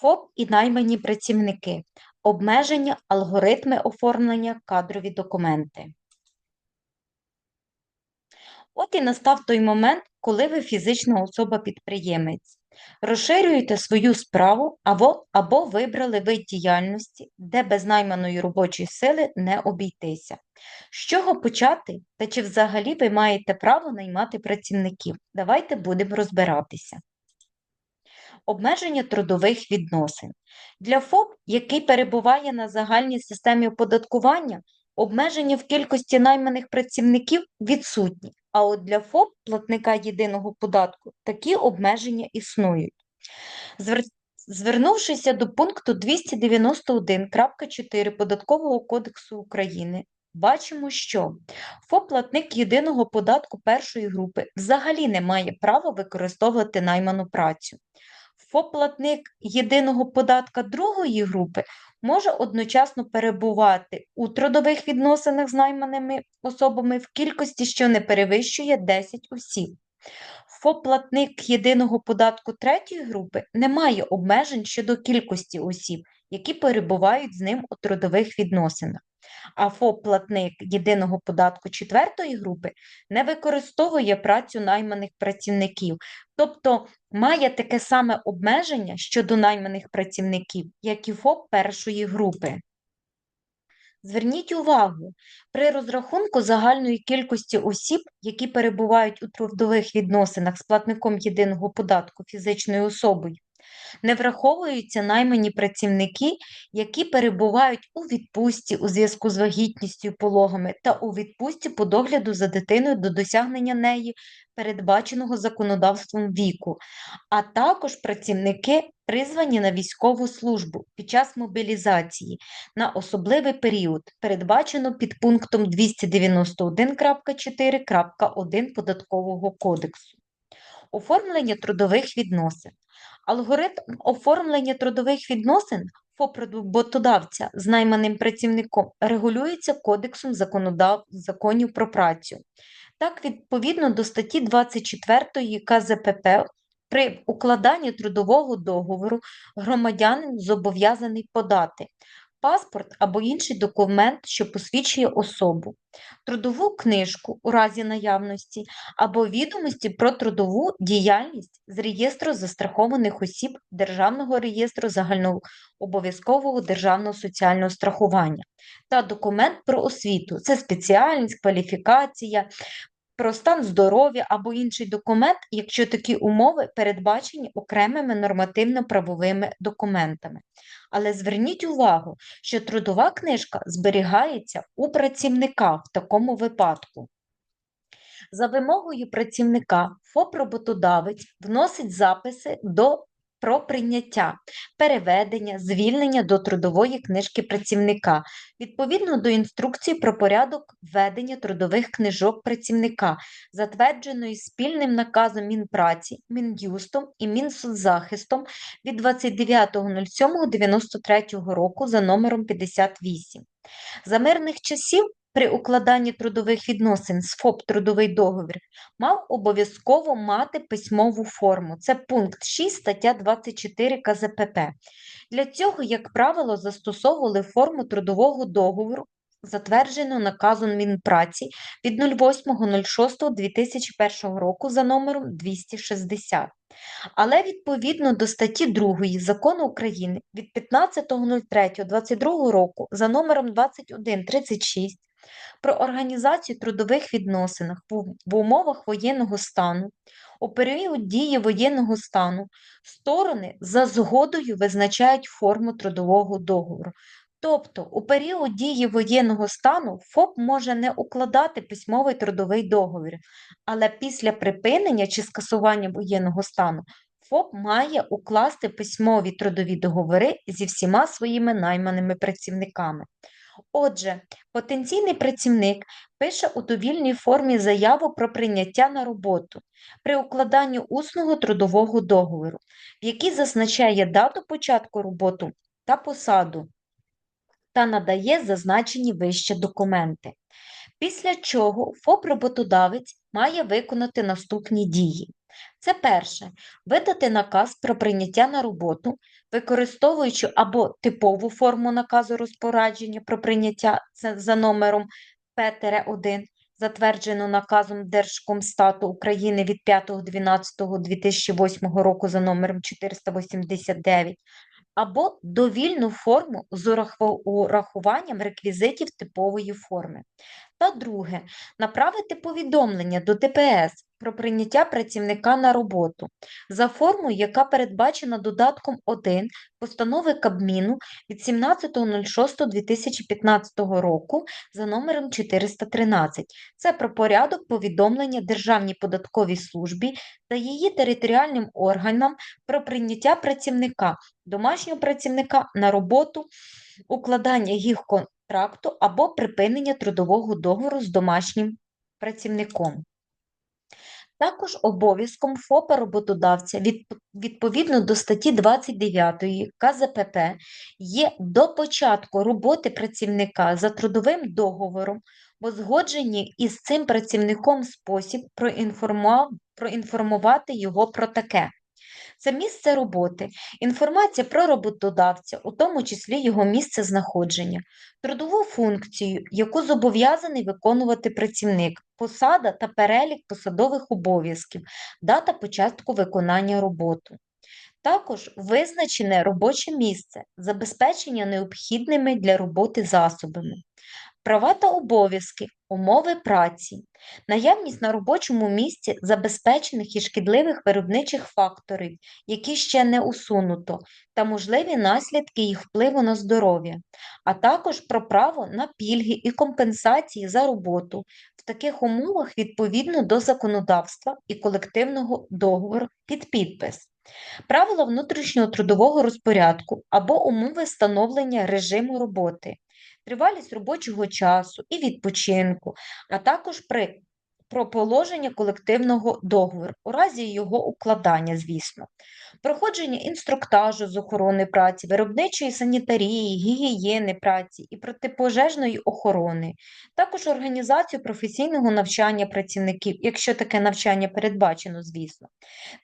ФОП і наймані працівники, обмеження, алгоритми оформлення, кадрові документи. От і настав той момент, коли ви фізична особа-підприємець. Розширюєте свою справу або, або вибрали вид діяльності, де без найманої робочої сили не обійтися. З чого почати та чи взагалі ви маєте право наймати працівників? Давайте будемо розбиратися. Обмеження трудових відносин. Для ФОП, який перебуває на загальній системі оподаткування, обмеження в кількості найманих працівників відсутні, а от для ФОП, платника єдиного податку, такі обмеження існують. Звер... Звернувшися до пункту 291.4 Податкового кодексу України, бачимо, що ФОП-платник єдиного податку першої групи взагалі не має права використовувати найману працю. ФОП-платник єдиного податка другої групи може одночасно перебувати у трудових відносинах з найманими особами в кількості, що не перевищує 10 осіб. ФОП-платник єдиного податку третьої групи не має обмежень щодо кількості осіб, які перебувають з ним у трудових відносинах. А ФОП-платник єдиного податку четвертої групи не використовує працю найманих працівників, тобто має таке саме обмеження щодо найманих працівників, як і ФОП першої групи. Зверніть увагу, при розрахунку загальної кількості осіб, які перебувають у трудових відносинах з платником єдиного податку фізичною особою, не враховуються наймані працівники, які перебувають у відпустці у зв'язку з вагітністю пологами та у відпустці по догляду за дитиною до досягнення неї передбаченого законодавством віку, а також працівники, призвані на військову службу під час мобілізації на особливий період, передбачено під пунктом 291.4.1 Податкового кодексу. Оформлення трудових відносин. Алгоритм оформлення трудових відносин роботодавця з найманим працівником регулюється Кодексом законодав... законів про працю. Так, відповідно до статті 24 КЗПП, при укладанні трудового договору громадянин зобов'язаний подати паспорт або інший документ, що посвідчує особу, трудову книжку у разі наявності або відомості про трудову діяльність з реєстру застрахованих осіб Державного реєстру загальнообов'язкового державного соціального страхування та документ про освіту. Це спеціальність, кваліфікація, про стан здоров'я або інший документ, якщо такі умови передбачені окремими нормативно-правовими документами. Але зверніть увагу, що трудова книжка зберігається у працівника в такому випадку. За вимогою працівника ФОП-роботодавець вносить записи до про прийняття, переведення, звільнення до трудової книжки працівника, відповідно до інструкції про порядок ведення трудових книжок працівника, затвердженої спільним наказом Мінпраці, Мін'юстом і Мінсоцзахистом від 29.07.93 року за номером 58. За мирних часів при укладанні трудових відносин з ФОП трудовий договір мав обов'язково мати письмову форму. Це пункт 6 стаття 24 КЗПП. Для цього, як правило, застосовували форму трудового договору, затверджену наказом Мінпраці від 08.06.2001 року за номером 260. Але відповідно до статті 2 Закону України від 15.03.2022 року за номером 2136 про організацію трудових відносинах в умовах воєнного стану, у період дії воєнного стану сторони за згодою визначають форму трудового договору. Тобто, у період дії воєнного стану ФОП може не укладати письмовий трудовий договір, але після припинення чи скасування воєнного стану ФОП має укласти письмові трудові договори зі всіма своїми найманими працівниками. Отже, потенційний працівник пише у довільній формі заяву про прийняття на роботу при укладанні усного трудового договору, в якій зазначає дату початку роботи та посаду та надає зазначені вище документи. Після чого ФОП-роботодавець має виконати наступні дії. Це перше видати наказ про прийняття на роботу, використовуючи або типову форму наказу розпорядження про прийняття за номером П-1, затверджену наказом Держкомстату України від 5.12.2008 року за номером 489, або довільну форму з урахуванням реквізитів типової форми. Та друге, направити повідомлення до ДПС про прийняття працівника на роботу за формою, яка передбачена додатком 1 постанови Кабміну від 17.06.2015 року за номером 413. Це про порядок повідомлення Державній податковій службі та її територіальним органам про прийняття працівника, домашнього працівника на роботу, укладання їх контракту або припинення трудового договору з домашнім працівником. Також обов'язком ФОПа роботодавця відповідно до статті 29 КЗПП є до початку роботи працівника за трудовим договором в узгодженні із цим працівником спосіб проінформувати його про таке. Це місце роботи, інформація про роботодавця, у тому числі його місце знаходження, трудову функцію, яку зобов'язаний виконувати працівник, посада та перелік посадових обов'язків, дата початку виконання роботи. Також визначене робоче місце, забезпечення необхідними для роботи засобами, права та обов'язки, умови праці, наявність на робочому місці забезпечених і шкідливих виробничих факторів, які ще не усунуто, та можливі наслідки їх впливу на здоров'я, а також про право на пільги і компенсації за роботу в таких умовах відповідно до законодавства і колективного договору під підпис. Правила внутрішнього трудового розпорядку або умови встановлення режиму роботи, тривалість робочого часу і відпочинку, а також при про положення колективного договору у разі його укладання, звісно, проходження інструктажу з охорони праці, виробничої санітарії, гігієни праці і протипожежної охорони, також організацію професійного навчання працівників, якщо таке навчання передбачено, звісно,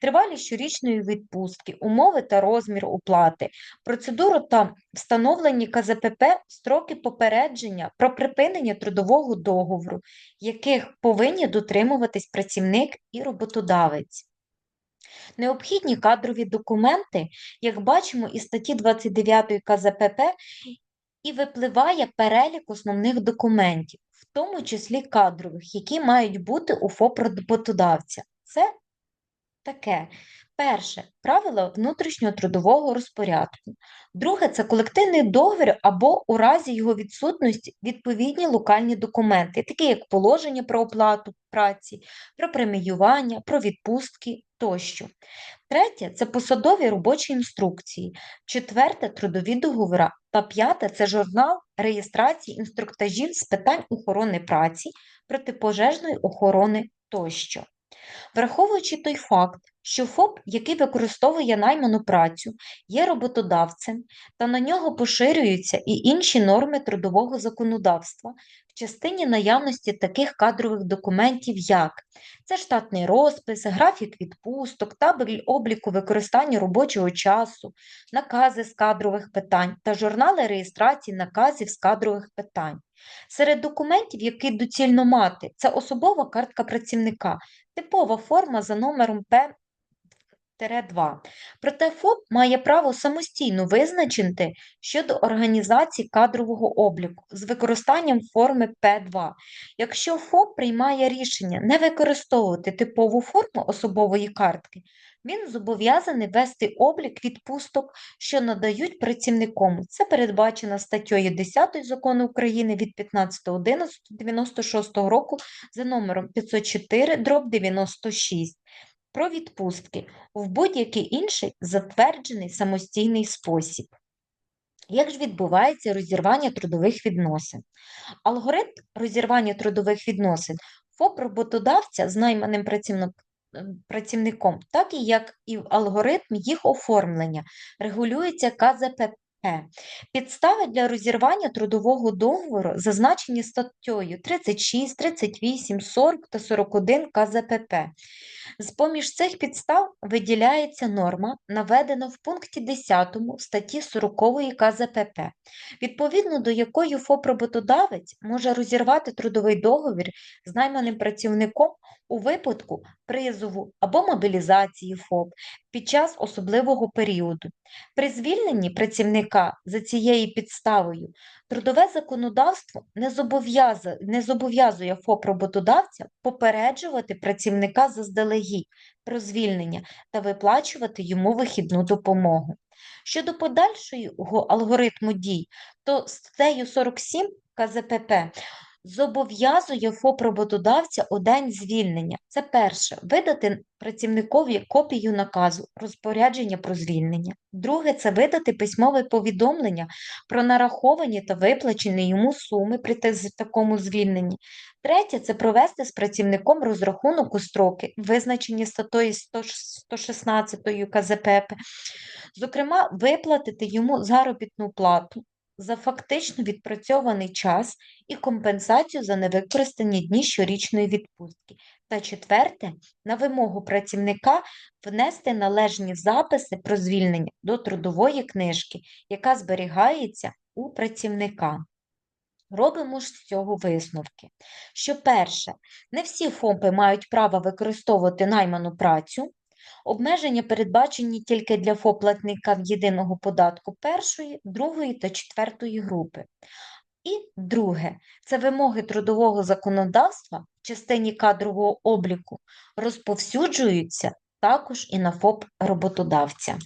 тривалість щорічної відпустки, умови та розмір оплати, процедуру та встановлені КЗПП строки попередження про припинення трудового договору, яких повинні дотримуватись працівник і роботодавець. Необхідні кадрові документи, як бачимо із статті 29 КЗПП, і випливає перелік основних документів, в тому числі кадрових, які мають бути у ФОП роботодавця. Це таке. Перше правила внутрішнього трудового розпорядку. Друге це колективний договір або у разі його відсутності відповідні локальні документи, такі як положення про оплату праці, про преміювання, про відпустки тощо. Третє це посадові робочі інструкції. Четверте трудові договори. Та п'яте це журнал реєстрації інструктажів з питань охорони праці, протипожежної охорони тощо. Враховуючи той факт, що ФОП, який використовує найману працю, є роботодавцем, та на нього поширюються і інші норми трудового законодавства в частині наявності таких кадрових документів, як це штатний розпис, графік відпусток, табель обліку використання робочого часу, накази з кадрових питань та журнали реєстрації наказів з кадрових питань. Серед документів, які доцільно мати, це особова картка працівника, типова форма за номером П. 2. Проте ФОП має право самостійно визначити щодо організації кадрового обліку з використанням форми П2. Якщо ФОП приймає рішення не використовувати типову форму особової картки, він зобов'язаний вести облік відпусток, що надають працівникам. Це передбачено статтею 10 Закону України від 15.11.96 року за номером 504 дроб 96 про відпустки в будь-який інший затверджений самостійний спосіб. Як ж відбувається розірвання трудових відносин? Алгоритм розірвання трудових відносин ФОП роботодавця з найманим працівником так і як і алгоритм їх оформлення, регулюється КЗПП Е. Підстави для розірвання трудового договору зазначені статтею 36, 38, 40 та 41 КЗПП. З-поміж цих підстав виділяється норма, наведена в пункті 10 статті 40 КЗПП, відповідно до якої ФОП-роботодавець може розірвати трудовий договір з найманим працівником у випадку призову або мобілізації ФОП під час особливого періоду. При звільненні працівника за цією підставою трудове законодавство не зобов'язує, не зобов'язує ФОП-роботодавця попереджувати працівника заздалегідь про звільнення та виплачувати йому вихідну допомогу. Щодо подальшого алгоритму дій, то статтею 47 КЗПП зобов'язує ФОП-роботодавця у день звільнення. Це перше видати працівникові копію наказу розпорядження про звільнення. Друге це видати письмове повідомлення про нараховані та виплачені йому суми при такому звільненні. Третє це провести з працівником розрахунок у строки, визначені статтею 100 116 КЗПП, зокрема, виплатити йому заробітну плату за фактично відпрацьований час і компенсацію за невикористані дні щорічної відпустки. Та четверте, на вимогу працівника внести належні записи про звільнення до трудової книжки, яка зберігається у працівника. Робимо ж з цього висновки, що перше, не всі ФОПи мають право використовувати найману працю, обмеження передбачені тільки для ФОП-платника в єдиного податку першої, другої та четвертої групи. І друге, це вимоги трудового законодавства в частині кадрового обліку розповсюджуються також і на ФОП роботодавця.